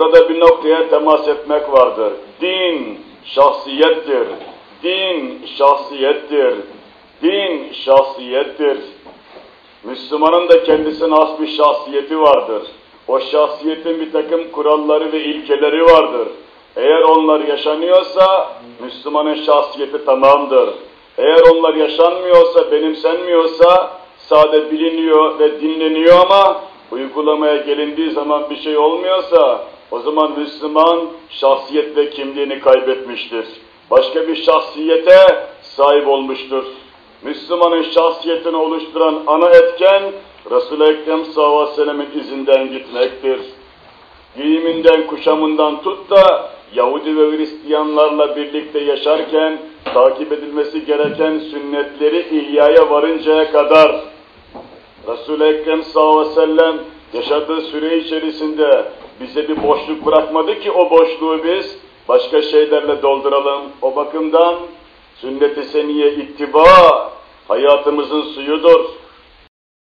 Burada bir noktaya temas etmek vardır. Din şahsiyettir. Din şahsiyettir. Din şahsiyettir. Müslümanın da kendisine has bir şahsiyeti vardır. O şahsiyetin bir takım kuralları ve ilkeleri vardır. Eğer onlar yaşanıyorsa Müslümanın şahsiyeti tamamdır. Eğer onlar yaşanmıyorsa, benimsenmiyorsa sade biliniyor ve dinleniyor ama uygulamaya gelindiği zaman bir şey olmuyorsa o zaman Müslüman şahsiyet ve kimliğini kaybetmiştir. Başka bir şahsiyete sahip olmuştur. Müslümanın şahsiyetini oluşturan ana etken Resul-i Ekrem sallallahu aleyhi izinden gitmektir. Giyiminden, kuşamından tut da Yahudi ve Hristiyanlarla birlikte yaşarken takip edilmesi gereken sünnetleri ihyaya varıncaya kadar Resul-i Ekrem sallallahu aleyhi ve sellem yaşadığı süre içerisinde bize bir boşluk bırakmadı ki o boşluğu biz başka şeylerle dolduralım. O bakımdan sünnet-i seniye ittiba hayatımızın suyudur.